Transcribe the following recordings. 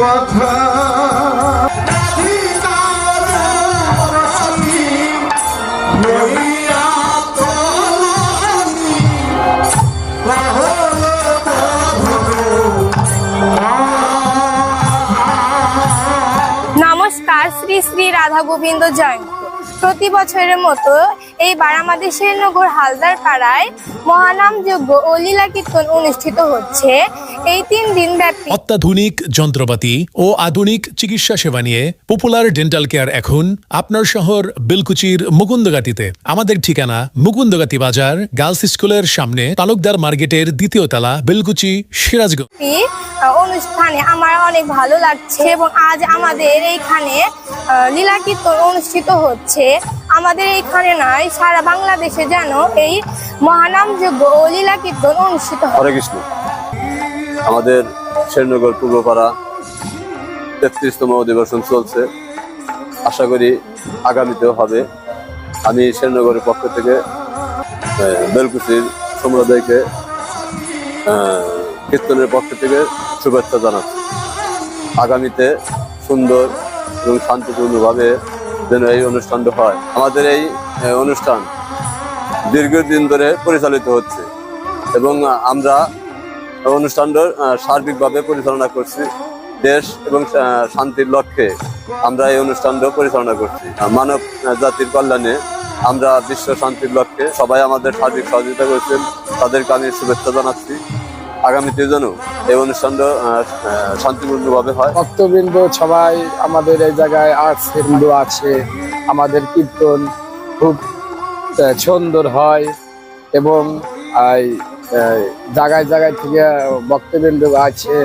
কথা। তোলানি তাহলে নমস্কার, শ্রী শ্রী রাধা গোবিন্দ জয়ন্তী প্রতি বছরের মতো এইবার আমাদের শ্রীনগর হালদার পাড়ায় মহানাম যজ্ঞ ও লীলা কীর্তন অনুষ্ঠিত হচ্ছে। এই তিন দিন ব্যাপী। অত্যাধুনিক যন্ত্রপাতি ও আধুনিক চিকিৎসা সেবা নিয়ে পপুলার ডেন্টাল কেয়ার এখন আপনার শহর বিলকুচির মুকুন্দগাতিতে। আমাদের ঠিকানা মুকুন্দগাতি বাজার গার্লস স্কুলের সামনে তালুকদার মার্কেটের দ্বিতীয় তলা বিলকুচি সিরাজগঞ্জ। অনুষ্ঠানে আমার অনেক ভালো লাগছে এবং আজ আমাদের এইখানে লীলা কীর্তন অনুষ্ঠিত হচ্ছে। আমাদের এইখানে নয় সারা বাংলাদেশে যেন এই মহানাম যজ্ঞ ও লীলা কীর্তন অনুষ্ঠিত হয়। হরে কৃষ্ণ। আমাদের শ্রীনগর পূর্বপাড়া তেত্রিশতম অধিবেশন চলছে। আশা করি আগামীতেও হবে। আমি শেরনগরের পক্ষ থেকে বেলকুচির সম্প্রদায়কে কীর্তনের পক্ষ থেকে শুভেচ্ছা জানাচ্ছি। আগামীতে সুন্দর এবং শান্তিপূর্ণভাবে যেন এই অনুষ্ঠানটা হয়। আমাদের এই অনুষ্ঠান দীর্ঘদিন ধরে পরিচালিত হচ্ছে এবং আমরা অনুষ্ঠানটা সার্বিকভাবে পরিচালনা করছি দেশ এবং শান্তির লক্ষ্যে আমরা এই অনুষ্ঠানটা পরিচালনা করছি। মানব জাতির কল্যাণে আমরা বিশ্ব শান্তির লক্ষ্যে সবাই আমাদের সার্বিক সহযোগিতা করেছেন। তাদেরকে আমি শুভেচ্ছা জানাচ্ছি। আগামীতে যেন এই অনুষ্ঠানটা শান্তিপূর্ণভাবে হয়। ভক্তবৃন্দ সবাই আমাদের এই জায়গায় আর্টস হিন্দু আছে, আমাদের কীর্তন খুব সুন্দর হয় এবং জায়গায় জায়গায় থেকে ভক্তবৃন্দ আছে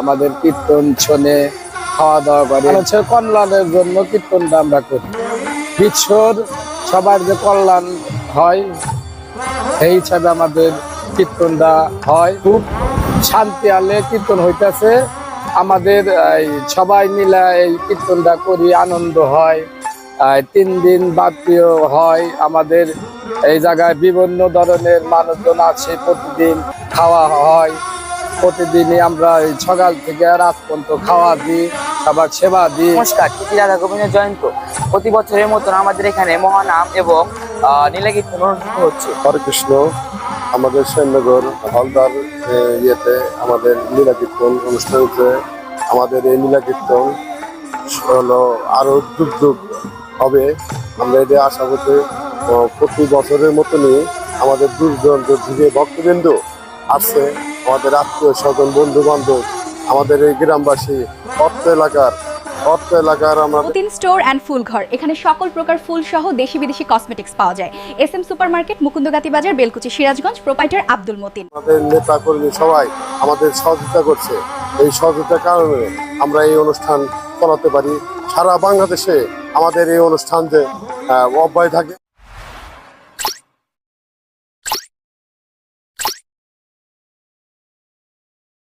আমাদের কীর্তন শোনে খাওয়া দাওয়া করে। হচ্ছে কল্যাণের জন্য কীর্তনটা আমরা করি। বিশ্বর সবার যে কল্যাণ হয় সেই হিসাবে আমাদের কীর্তনটা হয়। খুব শান্তি আলে কীর্তন হইতেছে। আমাদের সবাই মিলে এই কীর্তনটা করি আনন্দ হয়। তিন দিন বাদীয় হয়। আমাদের এই জায়গায় বিভিন্ন ধরনের মানুষজন আছে প্রতিদিন খাওয়া হয়। প্রতিদিনই আমরা এই সকাল থেকে রাত পর্যন্ত খাওয়া দিই আবার সেবা দিই। নমস্কার কৃতি রাধা গোবিন্দ জয়ন্ত। প্রতি বছরের মতন আমাদের এখানে মহানাম এবং আহ, নীলাকীর্তন অনুষ্ঠিত হচ্ছে। হরে কৃষ্ণ আমাদের শ্যামনগর হলদার ইয়েতে আমাদের লীলা কীর্তন অনুষ্ঠান হচ্ছে। আমাদের এই লীলা কীর্তন হলো আরও যুগ যুগ হবে। আমরা এটা আশা করতে প্রতি বছরের মতনই আমাদের দূর দূরান্ত থেকে ভক্তবৃন্দ আসছে। আমাদের আত্মীয় স্বজন বন্ধু বান্ধব আমাদের এই গ্রামবাসী অর্থ এলাকার অর্থ এলাকার আমাদের মতিন স্টোর অ্যান্ড ফুল ঘর। এখানে সকল প্রকার ফুল সহ দেশি বিদেশি কসমেটিক্স পাওয়া যায়। এস এম মুকুন্দগাতি বাজার বেলকুচি সিরাজগঞ্জ প্রোপাইটার আব্দুল মতিন। আমাদের নেতা কর্মী সবাই আমাদের সহযোগিতা করছে। এই সহযোগিতার কারণে আমরা এই অনুষ্ঠান চালাতে পারি। সারা বাংলাদেশে আমাদের এই অনুষ্ঠান যে থাকে